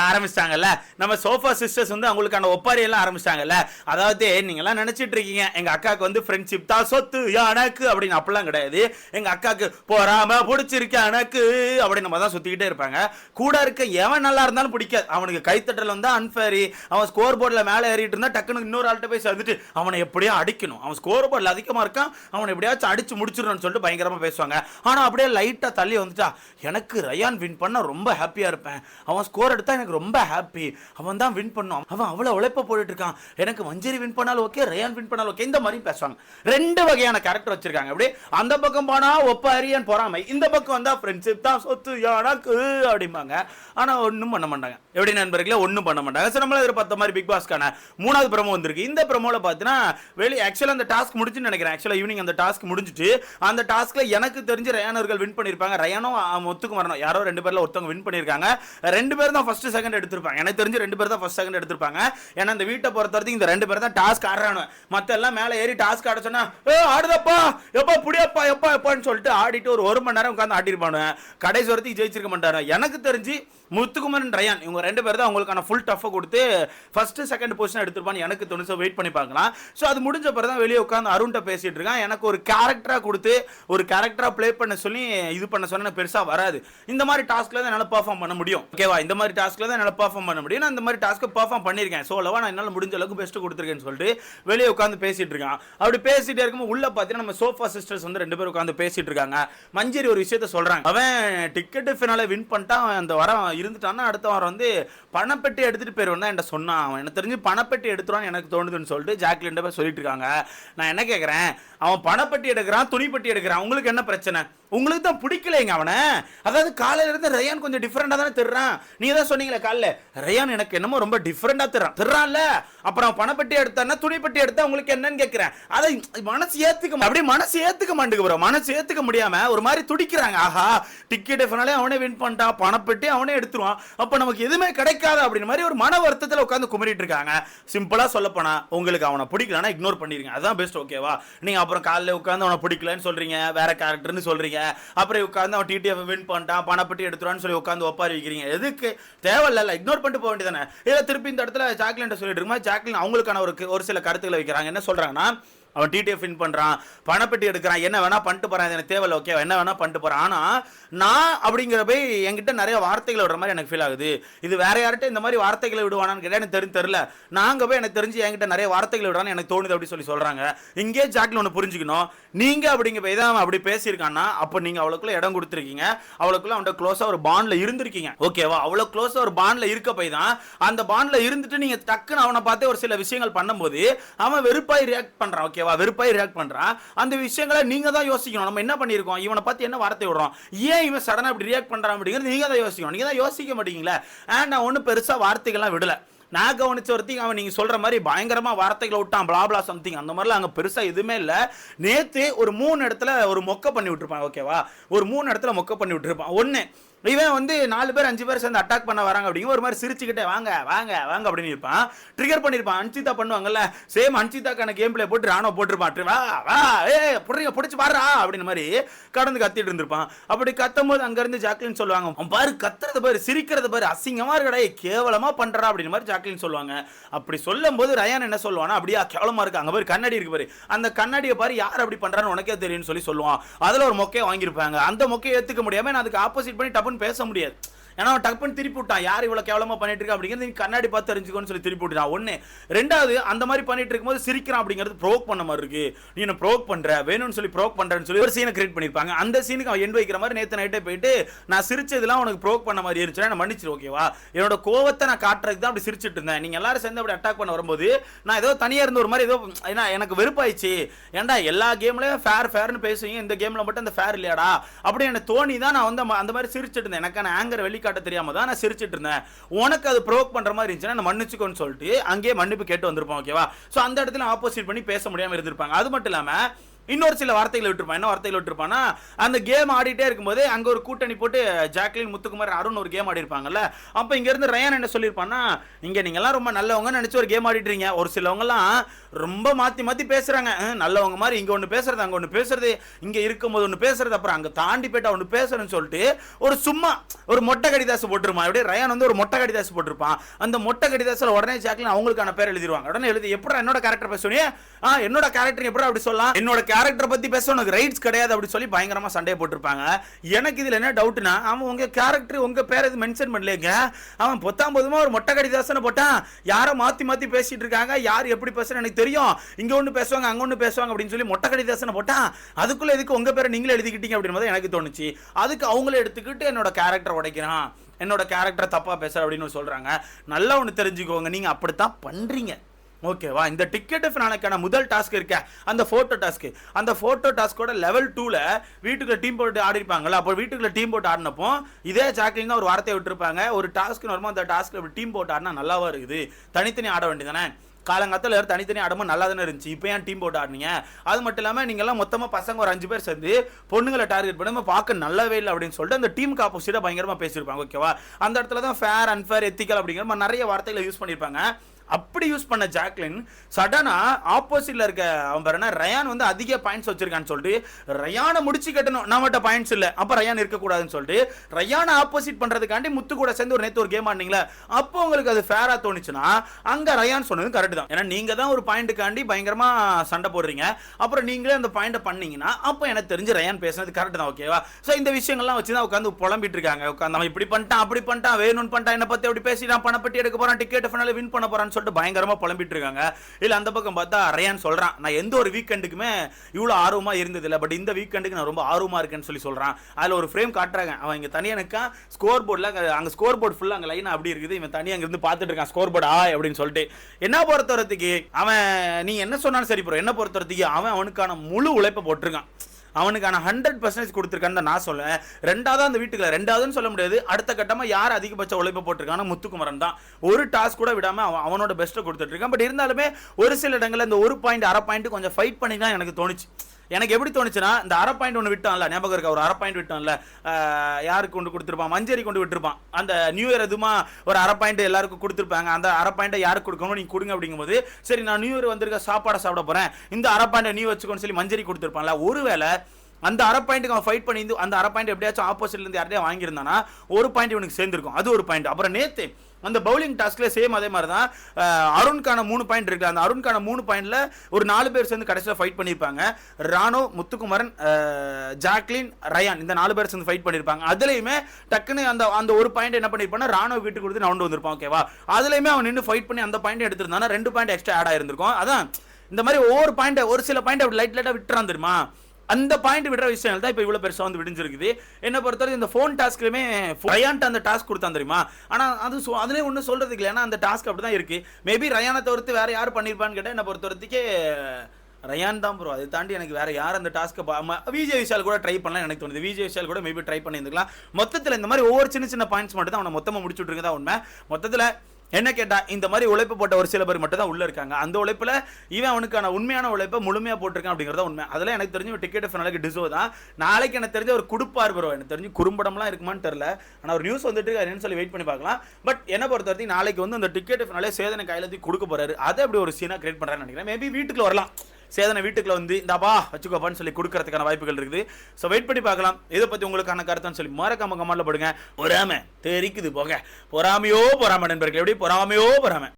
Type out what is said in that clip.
ஆரம்பிச்சிட்டாங்கல்ல? நம்ம sofa sisters வந்து அவங்களுக்கான ஒப்பாரியெல்லாம் ஆரம்பிச்சிட்டாங்கல்ல? அதாவது நீங்க எல்லாம் நினைச்சிட்டு இருக்கீங்க எங்க அக்காவுக்கு வந்து ஃப்ரெண்ட்ஷிப் தான் சொத்து எனக்கு அப்படின்னு. அப்படிலாம் கிடையாது. எங்க அக்காவுக்கு போறாம பிடிச்சிருக்க எனக்கு அப்படின்னு நம்ம தான் சுத்திக்கிட்டே இருப்பாங்க. கூட இருக்க எவன் நல்லா இருந்தாலும் பிடிக்காது. அவனுக்கு கைத்தட்டல் வந்தா அன்ஃபேரி அவன் ஸ்கோர் போர்டில் மேலே ஏறிட்டு இருந்தா டக்குனு இன்னொரு ஆள்கிட்ட போய் சேர்ந்துட்டு அவனை எப்படியோ அடிக்கணும். அவன் ஸ்கோர் போர்டில் அதிகமா இருக்கான். அவனை எப்படியாச்சும் அடிச்சு முடிச்சிடணும்னு சொல்லிட்டு பயங்கரமா பேசுவாங்க. ஆனா அப்படியே லைட்டா தள்ளி வந்துட்டா எனக்கு ரயான் வின் பண்ண ரொம்ப ஹாப்பியா இருப்பேன். அவன் ஸ்கோர் எடுத்தா எனக்கு ரொம்ப ஹாப்பி அவன் தான் வின் பண்ணும். அவன் அவ்வளோ உழைப்ப போட்டுட்டு இருக்கான். எனக்கு மஞ்சரி வின் பண்ணாலும் ஓகே ரயான் வின் பண்ணாலும் ஓகே இந்த மாதிரி பேசுவாங்க. ரெண்டு வகையான கேரக்டர் வச்சிருக்காங்க. அப்படி அந்த பக்கம் போனா ஒப்ப அரியன் பொறாமை. இந்த பக்கம் வந்தா ஃப்ரெண்ட்ஷிப் தான் சொத்து யானாக்கு அப்படிம்பாங்க. ஆனா ஒன்றும் பண்ண மாட்டாங்க. எப்படி நண்பர்களே? ஒன்றும் பண்ண மாட்டாங்க. சரி நம்மள எதிர்பார்த்த மாதிரி பிக் பாஸ்க்கான மூணாவது ப்ரமோ வந்திருக்கு. இந்த ப்ரோமோல பார்த்தீங்கன்னா வெளியே ஆக்சுவலாக அந்த டாஸ்க் முடிச்சுன்னு நினைக்கிறேன். ஆக்சுவலாக ஈவினிங் அந்த டாஸ்க் முடிஞ்சிட்டு அந்த டாஸ்க்கில் எனக்கு தெரிஞ்சு ரயானர்கள் வின் பண்ணியிருப்பாங்க. ரயானும் ஒத்துக்கு வரணும் யாரோ ரெண்டு பேரில் ஒருத்தவங்க வின் பண்ணியிருக்காங்க. ரெண்டு பேர் தான் ஃபர்ஸ்ட் செகண்ட் எடுத்திருப்பாங்க. எனக்கு தெரிஞ்சு ரெண்டு பேர் தான் ஃபர்ஸ்ட் செகண்ட் எடுத்திருப்பாங்க. ஏன்னா இந்த வீட்டை பொறுத்த வரைக்கும் இந்த ரெண்டு பேர் தான் டாஸ்க் ஆடுறானு மத்த எல்லாம் மேலே ஏறி டாஸ்க் ஆட சொன்னா ஏ ஆடுதப்பா! எப்பா புடியப்பா எப்பா எப்பான்னு சொல்லிட்டு ஆடிட்டு ஒரு ஒரு மணி நேரம் உட்காந்து ஆடிருப்பானு கடைசி வரைக்கும் ஜெயிச்சிருக்க மாட்டாரு எனக்கு தெரிஞ்சு முத்துக்குமரன் ரயான் இவங்க ரெண்டு பேர் தான் அவங்களுக்கான ஃபுல் டஃப்பை கொடுத்து ஃபர்ஸ்ட் செகண்ட் பொசிஷன் எடுத்திருப்பான்னு எனக்கு தோணுச்சு வெயிட் பண்ணி பார்க்கலாம். ஸோ அது முடிஞ்ச பிறகு தான் வெளியே உட்காந்து அருண்கிட்ட பேசிட்டு இருக்கான். எனக்கு ஒரு கேரக்டராக கொடுத்து ஒரு கேரக்டராக ப்ளே பண்ண சொல்லி இது பண்ண சொன்ன பெருசாக வராது. இந்த மாதிரி டாஸ்க்கில் தான் என்னால் பர்ஃபார்ம் பண்ண முடியும். ஓகேவா இந்த மாதிரி டாஸ்க்கில் தான் என்னால் பர்ஃபார்ம் பண்ண முடியும். நான் இந்த மாதிரி டாஸ்க்கு பர்ஃபார்ம் பண்ணியிருக்கேன். ஸோ அளவாக நான் என்னால் முடிஞ்ச அளவுக்கு பெஸ்ட் கொடுத்துருக்கேன்னு சொல்லிட்டு வெளியே உட்காந்து பேசிட்டு இருக்கான். அப்படி பேசிட்டே இருக்கும்போது உள்ள பார்த்தீங்கன்னா நம்ம சோஃபா சிஸ்டர்ஸ் வந்து ரெண்டு பேரும் உட்காந்து பேசிட்டு இருக்காங்க. மஞ்சரி ஒரு விஷயத்த சொல்கிறாங்க அவன் டிக்கெட்டு ஃபினால வின் பண்ணிட்டான். அந்த வாரம் இருந்துட்டான்னா அடுத்த வாரம் வந்து பணப்பெட்டி எடுத்துட்டு போயிருவன் தான் என்கிட்ட சொன்னான். அவன் எனக்கு தெரிஞ்சு பணப்பெட்டி எடுத்துருவான்னு எனக்கு தோணுதுன்னு சொல்லிட்டு ஜாக்லின் போய் சொல்லிட்டு இருக்காங்க நான் என்ன கேட்குறேன் அவன் பணப்பெட்டி எடுக்கிறான் துணிப்பெட்டி எடுக்கிறான். உங்களுக்கு என்ன பிரச்சனை? உங்களுக்கு தான் பிடிக்கலைங்க அவனை. அதாவது காலையில இருந்து ரயான் கொஞ்சம் டிஃப்ரெண்டா தானே திருறான். நீ தான் சொன்னீங்களே காலைல. ரயான் எனக்கு என்னமோ ரொம்ப டிஃப்ரெண்டா திருறான். திருறான்ல? அப்புறம் அவன் பணப்பெட்டி எடுத்தான்னா துணிப்பட்டி எடுத்தா உங்களுக்கு என்னன்னு கேட்குறேன் அதை மனசு ஏத்துக்க அப்படியே மனசு ஏத்துக்க மாட்டேங்க bro. மனசு ஏத்துக்க முடியாமல் ஒரு மாதிரி துடிக்கிறாங்க. ஆஹா டிக்கெட் எஃப்னாலே அவனே வின் பண்ணிட்டான். பணப்பட்டி அவனே எடுத்துருவான். அப்போ நமக்கு எதுவுமே கிடைக்காது அப்படின்னு மாதிரி ஒரு மன வருத்தத்தில் உட்காந்து குமரிட்டு இருக்காங்க. சிம்பிளாக சொல்லப்போனால் உங்களுக்கு அவனை பிடிக்கலன்னா இக்னோர் பண்ணிடுங்க அதுதான் பெஸ்ட் ஓகேவா நீங்கள் அப்புறம் காலையில் உட்காந்து அவனை பிடிக்கலன்னு சொல்கிறீங்க வேற கேரக்டர்னு சொல்கிறீங்க அப்புறம் உட்காந்து அவன் டிடிஎஃப் வின் பண்ணிட்டான் பணப்பட்டி எடுத்துருவான்னு சொல்லி உட்காந்து ஒப்பாரி வைக்கிறீங்க. எதுக்கு? தேவையில்ல இக்னோர் பண்ணிட்டு போக வேண்டியதானே இதில் திருப்பி இந்த இடத்துல ஜாக்லின் சொல்லிட்டு இருக்குமா ஜாக்லின் அவங்களுக்கான ஒரு ஒரு சில கருத்துக்களை வைக்கிறாங்க. என்ன சொல்கிறாங்கன்னா அவன் டிடிஎஃப் வின் பண்ணுறான் பணப்பெட்டி எடுக்கிறான் என்ன வேணா பண்ணிட்டு போகிறான் எனக்கு தேவையில்ல ஓகே என்ன வேணா பண்ணிட்டு போகிறான் ஆனால் நான் அப்படிங்கிற போய் என்கிட்ட நிறைய வார்த்தைகள் விடுற மாதிரி எனக்கு ஃபீல் ஆகுது. இது வேற யார்கிட்ட இந்த மாதிரி வார்த்தைகளை விடுவானான்னு கேட்டால் எனக்கு தெரிஞ்சு நான் அங்கே போய் எனக்கு தெரிஞ்சு என்கிட்ட நிறைய வார்த்தைகள் விடுறான்னு எனக்கு தோணுது அப்படின்னு சொல்லி சொல்கிறாங்க இங்கே ஜாக்கில் ஒன்று புரிஞ்சுக்கணும். நீங்க அப்படிங்க போய் தான் அவன் அப்படி பேசியிருக்கான்னா அப்போ நீங்கள் அவளுக்குள்ள இடம் கொடுத்துருக்கீங்க. அவளுக்குள்ள அவன்கிட்ட க்ளோஸாக ஒரு பாண்டில் இருந்திருக்கீங்க. ஓகேவா அவ்வளோ க்ளோஸாக ஒரு பாண்டில் இருக்க போய் தான் அந்த பாண்டில் இருந்துட்டு நீங்கள் டக்குன்னு அவனை பார்த்து ஒரு சில விஷயங்கள் பண்ணும்போது அவன் வெறுப்பாக ரியாக்ட் பண்ணுறான் ஓகேவா வெறுப்பாய் ரியாக்ட் பண்ணுறான் அந்த விஷயங்களை நீங்கள் தான் யோசிக்கணும். நம்ம என்ன பண்ணியிருக்கோம்? இவனை பற்றி என்ன வார்த்தை விடுறோம்? ஏன் இவன் சடனாக இப்படி ரியாக்ட் பண்ணுறான் அப்படிங்கிறது நீங்கள் தான் யோசிக்கணும். நீங்கள் தான் யோசிக்க மாட்டீங்களே. அண்ட் நான் ஒன்றும் பெருசாக வார்த்தைகள்லாம் விடலை. நான் கவனிச்ச ஒருத்தையும் அவன் நீங்கள் சொல்கிற மாதிரி பயங்கரமாக வார்த்தைகளை விட்டான் பிளாப்ளா சம்திங் அந்த மாதிரிலாம் அங்கே பெருசாக எதுவுமே இல்லை. நேற்று ஒரு மூணு இடத்துல ஒரு மொக்க பண்ணி விட்டுருப்பான் ஓகேவா ஒரு மூணு இடத்துல மொக்க பண்ணி விட்டுருப்பான். ஒன்று இவன் வந்து நாலு பேர் அஞ்சு பேர் சேர்ந்து அட்டாக் பண்ண வராங்க அப்படிங்க. ஒரு மாதிரி சிரிச்சுக்கிட்டே வாங்க வாங்க வாங்க அப்படின்னு இருப்பான். ட்ரிகர் பண்ணிருப்பான். அன்சிதா பண்ணுவாங்கல்ல சேம் அன்சிதாக்கான கேம் பிளே போட்டு ராணுவ போட்டுருப்பான். வா வா ஏ புடுறீங்க பிடிச்சி பாடுறா அப்படின்னு மாதிரி கடந்து கத்திட்டு இருந்திருப்பான். அப்படி கத்தும் போது அங்கேருந்து ஜாக்லின் சொல்லுவாங்க பாரு கத்துறது பாரு சிரிக்கிறது பாரு அசிங்கமாக இருக்கடா கேவலமாக பண்ணுறா பண்றா அப்படின்னு மாதிரி ஜாக்லின் சொல்லுவாங்க. அப்படி சொல்லும் போது ரயான் என்ன சொல்லுவானா அப்படியா கேவலமாக இருக்கு அங்கே பாரு கண்ணாடி இருக்கு பாரு. அந்த கண்ணாடியை பாரு யார் அப்படி பண்ணுறான்னு உனக்கே தெரியும்னு சொல்லி சொல்லுவான். அதில் ஒரு மொக்கையை வாங்கியிருப்பாங்க. அந்த மொக்கையை ஏற்றுக்க முடியாமல் நான் அதுக்கு ஆப்போசிட் பண்ணி அப்படின்னு பேச முடியாது. ஏன்னா அவன் டக்குன்னு திருப்பி விட்டான். யார் இவ்வளோ கேவலமாக பண்ணிட்டு இருக்கா அப்படிங்கிறது நீ கண்ணாடி பார்த்து தெரிஞ்சுக்கோன்னு சொல்லி திருப்பி விட்டுறான் ஒன்று ரெண்டாவது அந்த மாதிரி பண்ணிட்டு இருக்கும்போது சிரிக்கிறான் அப்படிங்கிறது ப்ரோக் பண்ண மாதிரி இருக்கு. நீ என்ன ப்ரோக் பண்ணுற வேணும்னு சொல்லி ப்ரோக் பண்ணுறேன்னு சொல்லி ஒரு சீனை கிரியேட் பண்ணியிருப்பாங்க அந்த சீனுக்கு அவன் எண்ட் வைக்கிற மாதிரி நேற்று நைட்டே போயிட்டு நான் சிரிச்சதெல்லாம் உனக்கு ப்ரோக் பண்ண மாதிரி இருந்துச்சுன்னா நான் மன்னிச்சிரு ஓகேவா என்னோட கோவத்தை நான் காட்டுறதுக்கு தான் அப்படி சிரிச்சிட்டு இருந்தேன். நீங்கள் எல்லாரும் சேர்ந்து அப்படி அட்டாக் பண்ண வரும்போது நான் ஏதோ தனியாக இருந்த ஒரு மாதிரி ஏதோ ஏன்னா எனக்கு வெறுப்பாயிடுச்சு. ஏன்டா எல்லா கேம்லையும் ஃபேர் ஃபேர்னு பேசுவீங்க. இந்த கேமில் மட்டும் அந்த ஃபேர் இல்லையாடா? அப்படி எனக்கு தோணி தான் நான் வந்து அந்த- அந்த மாதிரி சிரிச்சிட்டு இருந்தேன். எனக்கான ஆங்கர் காட்ட தெரியாம தான் நான் சிரிச்சிட்டு இருந்தேன். உனக்கு அது ப்ரோக் பண்ற மாதிரி இருந்துச்சுன்னா நான் மன்னிச்சுக்கோன்னு சொல்லிட்டு அங்கேயே மன்னிப்பு கேட்டு வந்திருப்போம் ஓகேவா ஸோ அந்த இடத்துல ஆப்போசிட் பண்ணி பேச முடியாம இருந்திருப்பாங்க. அது மட்டும் இல்லாம இன்னொரு சில வார்த்தைகள் விட்டுருப்பான். என்ன வார்த்தைகள் விட்டுருப்பான்னா அந்த கேம் ஆடிட்டே இருக்கும்போது அங்கே ஒரு கூட்டணி போட்டு ஜாக்லின் முத்துக்குமார் அருண் ஒரு கேம் ஆடி இருப்பாங்கல்ல அப்போ இங்கேருந்து ரயான் என்ன சொல்லியிருப்பான்னா இங்கே நீங்கள்லாம் ரொம்ப நல்லவங்க நினச்சி ஒரு கேம் ஆடிட்டு ஒரு சிலவங்கலாம் ரொம்ப மாற்றி மாற்றி பேசுகிறாங்க நல்லவங்க மாதிரி இங்கே ஒன்று பேசுறது அங்கே ஒன்று பேசுறது இங்கே இருக்கும்போது ஒன்று பேசுறது அப்புறம் அங்கே தாண்டி போயிட்டு ஒன்று பேசுறேன்னு சொல்லிட்டு ஒரு சும்மா ஒரு மொட்டை கடிதாசு போட்டிருப்பான். அப்படியே ரயான் வந்து ஒரு மொட்டை கடிதாசு போட்டிருப்பான். அந்த மொட்டை கடிதாசில் உடனே ஜாக்லின் அவங்களுக்கான பேர் எழுதிருவாங்க. உடனே எழுதி எப்படி என்னோட கேரக்டர் பேசுவீங்க ஆ என்னோட கேரக்டர் எப்படி அப்படி சொல்லலாம்? என்னோட கேரக்டரை பற்றி பேச உனக்கு ரைட்ஸ் கிடையாது அப்படி சொல்லி பயங்கரமாக சண்டையை போட்டிருப்பாங்க. எனக்கு இதில் என்ன டவுட்னா அவன் உங்கள் கேரக்டர் உங்கள் பேர் எதுவும் மென்ஷன் பண்ணலங்க அவன் பொத்தாம் போதுமா ஒரு மொட்டை கடிதாசனை போட்டான். யாரை மாற்றி மாற்றி பேசிகிட்டு இருக்காங்க? யார் எப்படி பேசுகிறேன் எனக்கு தெரியும். இங்கே ஒன்று பேசுவாங்க அங்கே ஒன்று பேசுவாங்க அப்படின்னு சொல்லி மொட்டை கடிதாசனை போட்டான். அதுக்குள்ளே எதுக்கு உங்கள் பேரை நீங்களே எழுதிக்கிட்டீங்க அப்படின்னு எனக்கு தோணுச்சு. அதுக்கு அவங்களே எடுத்துக்கிட்டு என்னோட கேரக்டர் உடைக்கிறான். என்னோட கேரக்டர் தப்பாக பேசுகிற அப்படின்னு சொல்கிறாங்க நல்லா ஒன்று தெரிஞ்சுக்கோங்க. நீங்கள் அப்படித்தான் பண்ணுறீங்க ஓகேவா இந்த டிக்கெட் ஃபினாலுக்கான முதல் டாஸ்க் இருக்க. அந்த ஃபோட்டோ டாஸ்க் அந்த ஃபோட்டோ டாஸ்கோட லெவல் டூவில் வீட்டுக்குள்ள டீம் போட்டு ஆடிருப்பாங்கல்ல அப்போ வீட்டுக்குள்ள டீம் போட்டு ஆடினப்போ இதே ஜாக்லின் தான் ஒரு வார்த்தையை விட்டுருப்பாங்க. ஒரு டாஸ்க் வரும்போது அந்த டாஸ்க்கில் இப்படி டீம் போட்டு ஆடினா நல்லாவா இருக்குது? தனித்தனி ஆட வேண்டியதானே காலங்காத்தில் எல்லாரும் தனித்தனி ஆடமும் நல்லா தானே இருந்துச்சு. இப்போ ஏன் டீம் போட்டு ஆடுனீங்க? அது மட்டும் இல்லாமல் நீங்கள்லாம் மொத்தமாக பசங்க ஒரு அஞ்சு பேர் சேர்ந்து பொண்ணுங்களை டார்கெட் பண்ணி பார்க்க நல்லாவே இல்லை அப்படின்னு சொல்லிட்டு அந்த டீமுக்கு ஆப்போசிட்டாக பயங்கரமாக பேசியிருப்பாங்க. ஓகேவா அந்த இடத்துல தான் ஃபேர் அன்ஃபேர் எத்திக்கல் அப்படிங்கிற மாதிரி நிறைய வார்த்தைகளை யூஸ் பண்ணியிருப்பாங்க. அப்படி யூஸ் பண்ண ஜாக்லின் சடனா ஆப்போசிட்ல இருக்க அவன் பாரு ரயான் வந்து அதிக பாயிண்ட்ஸ் வச்சிருக்கான்னு சொல்லிட்டு ரயானை முடிச்சு கட்டணும். நம்மகிட்ட பாயிண்ட்ஸ் இல்ல. அப்ப ரயான் இருக்கக்கூடாதுன்னு சொல்லிட்டு ரயானை ஆப்போசிட் பண்றதுக்காண்டி முத்து கூட சேர்ந்து ஒரு நேத்து ஒரு கேம் ஆனீங்களா அப்போ உங்களுக்கு அது ஃபேரா தோணுச்சுன்னா அங்க ரயான் சொன்னது கரெக்ட் தான். ஏன்னா நீங்க தான் ஒரு பாயிண்ட்டுக்காண்டி பயங்கரமா சண்டை போடுறீங்க. அப்புறம் நீங்களே அந்த பாயிண்ட்டை பண்ணீங்கன்னா அப்போ எனக்கு தெரிஞ்சு ரயான் பேசுனது கரெக்ட் தான் ஓகேவா ஸோ இந்த விஷயங்கள்லாம் வச்சு தான் உட்காந்து புலம்பிட்டு இருக்காங்க. உட்காந்து அவன் இப்படி பண்ணிட்டான் அப்படி பண்ணிட்டான் வேணும்னு பண்ணிட்டான் என்ன பத்தி அப்படி பேசிட்டான் பணப்பட்டி எடுக்க போறான் டிக்கெட் ஃபைனல் வின் பண்ண போறான்னு சொல்லிட்டு பயங்கரமா புலம்பிட்டு இருக்காங்க இல்லை அந்த பக்கம் பார்த்தா ரயான் சொல்றான் நான் எந்த ஒரு வீக்கெண்டுக்குமே இவ்வளோ ஆர்வமாக இருந்ததில்லை பட் இந்த வீக்கெண்டுக்கு நான் ரொம்ப ஆர்வமாக இருக்கேன்னு சொல்லி சொல்றான். அதில் ஒரு ஃப்ரேம் காட்டுறாங்க. அவன் இங்கே தனியாக நிக்கா ஸ்கோர் போர்டில் அங்கே ஸ்கோர் போர்டு ஃபுல்லாக அங்கே லைனாக அப்படி இருக்குது. இவன் தனியாக அங்கேருந்து பார்த்துட்டு இருக்கான் ஸ்கோர் போர்டு ஆ அப்படின்னு சொல்லிட்டு. என்ன பொறுத்தவரத்துக்கு அவன் நீ என்ன சொன்னாலும் சரி ப்ரோ என்ன பொறுத்தவரத்துக்கு அவன் அவனுக்கான முழு உழைப்பை போட்டிருக்கான். அவனுக்கான ஹண்ட்ரட் பர்சன்டேஜ் கொடுத்துருக்கான்னு நான் சொல்லுவேன் ரெண்டாவது அந்த வீட்டுக்குள்ள ரெண்டாவதுன்னு சொல்ல முடியாது. அடுத்த கட்டமாக யார் அதிகபட்ச உழைப்பு போட்டிருக்கான முத்துக்குமரன் தான். ஒரு டாஸ்க் கூட விடாமல் அவன் அவனோட பெஸ்ட்டை கொடுத்துட்டு இருக்கான். பட் இருந்தாலுமே ஒரு சில இடங்களில் இந்த ஒரு பாயிண்ட் அரை பாயிண்ட் கொஞ்சம் ஃபைட் பண்ணி தான் எனக்கு தோணுச்சு. எனக்கு எப்படி தோணுச்சுன்னா இந்த அரை பாயிண்ட் ஒன்று விட்டான்ல ஞாபகம் இருக்கா? ஒரு அரை பாயிண்ட் விட்டான்ல யாருக்கு கொண்டு கொடுத்துருப்பான்? மஞ்சரி கொண்டு விட்டுருப்பான். அந்த நியூ இயர் எதுமா ஒரு அரை பாயிண்ட் எல்லாருக்கும் கொடுத்துருப்பாங்க. அந்த அரை பாயிண்ட்டை யாருக்கு கொடுக்கணும் நீங்கள் கொடுங்க அப்படிங்கும்போது சரி நான் நியூ இயர் வந்திருக்க சாப்பாடை சாப்பிட போகிறேன் இந்த அரை பாயிண்டை நீ வச்சுக்கோன்னு சொல்லி மஞ்சரி கொடுத்துருப்பான்ல. ஒருவேளை அந்த அரை பாயிண்ட்டுக்கு அவன் ஃபைட் பண்ணி அந்த அரை பாயிண்ட் எப்படியாச்சும் ஆப்போசிட்ல இருந்து வாங்கியிருந்தானா ஒரு பாயிண்ட் இவனுக்கு சேர்ந்திருக்கும். அது ஒரு பாயிண்ட். அப்புறம் நேத்து அந்த பவுலிங் டாஸ்க்ல சேம் அதே மாதிரி தான் அருண்கான மூணு பாயிண்ட் இருக்கு. அந்த அருண்கான மூணு பாயிண்ட்ல ஒரு நாலு பேர் சேர்ந்து கடைசியில் ஃபைட் பண்ணியிருப்பாங்க. ராணோ முத்துக்குமரன் ஜாக்லின் ரயான் இந்த நாலு பேர் சேர்ந்து ஃபைட் பண்ணியிருப்பாங்க. அதுலேயுமே டக்குன்னு அந்த அந்த ஒரு பாயிண்ட் என்ன பண்ணிருப்பானா ராணோ வீட்டுக்கு கொடுத்து நவுண்டு வந்திருப்பான் ஓகேவா அதுலேயுமே அவன் நின்று ஃபைட் பண்ணி அந்த பாயிண்ட் எடுத்திருந்தானா ரெண்டு பாயிண்ட் எக்ஸ்ட்ரா ஆட் ஆயிருந்திருக்கும். அதான் இந்த மாதிரி ஒவ்வொரு பாயிண்ட் ஒரு சில பாயிண்ட் அப்படி லைட் லைட்டாக விட்டுறான் தெரியுமா? அந்த பாயிண்ட் விடுற விஷயம் தான் இப்போ இவ்வளோ பெருசாக வந்து விடிஞ்சிருக்குது. என்ன பொறுத்தவரை இந்த ஃபோன் டாஸ்க்லையுமே ரயான்ட்டு அந்த டாஸ்க் கொடுத்தான் தெரியுமா? ஆனால் அது சொ- அதுலேயே ஒன்றும் சொல்கிறது இல்லை. ஏன்னா அந்த டாஸ்க் அப்படி தான் இருக்குது மேபி ரயானை தவிர்த்து வேறு யார் பண்ணியிருப்பான்னு கேட்டால் என்ன பொறுத்தவரைக்கே ரயான் தான் ப்ரோ அதை தாண்டி எனக்கு வேறு யார் அந்த டாஸ்க்கை விஜய் விஷால் கூட ட்ரை பண்ணலாம் எனக்கு தோணுது. விஜய் விஷால் கூட மேபி ட்ரை பண்ணியிருந்துக்கலாம். மொத்தத்தில் இந்த மாதிரி ஒவ்வொரு சின்ன சின்ன பாயிண்ட்ஸ் மட்டும் தான் அவனை மொத்தமாக முடிச்சுட்டு தான் உண்மை. மொத்தத்தில் என்ன கேட்டால் இந்த மாதிரி உழைப்பு போட்ட ஒரு சில பேர் மட்டும் தான் உள்ளே இருக்காங்க. அந்த உழைப்பில் இவன் அவனுக்கான உண்மையான உழைப்பை முழுமையாக போட்டிருக்கான் அப்படிங்கிறத உண்மை. அதெல்லாம் எனக்கு தெரிஞ்சு டிக்கெட் ஃபைனலுக்கு டிசோ தான். நாளைக்கு எனக்கு தெரிஞ்ச ஒரு குடுப்பார் ப்ரோ எனக்கு தெரிஞ்சு குறும்படம்லாம் இருக்குமான்னு தெரில ஆனால் ஒரு நியூஸ் வந்துட்டு இருக்கு, என்னன்னு சொல்லி வெயிட் பண்ணி பார்க்கலாம். பட் என்னை பொறுத்த வரைக்கும் நாளைக்கு வந்து அந்த டிக்கெட் ஃபைனலே சேதனை கையில கொடுக்க போறாரு. அதை அப்படி ஒரு சீனா கிரியேட் பண்றான்னு நினைக்கிறேன். மேபி வீட்டுக்கு வரலாம். சேதனை வீட்டுக்குள்ள வந்து இந்தாப்பா வச்சுக்கோப்பான்னு சொல்லி கொடுக்கறதுக்கான வாய்ப்புகள் இருக்குது. ஸோ வெயிட் பண்ணி பார்க்கலாம். இதை பத்தி உங்களுக்கான கருத்துன்னு சொல்லி மறக்காம கமெண்ட்ல போடுங்க. பொறாம. தெரிக்குது போக. பொறாமையோ பொறாம நண்பர்கள். எப்படி? பொறாமையோ பொறாம.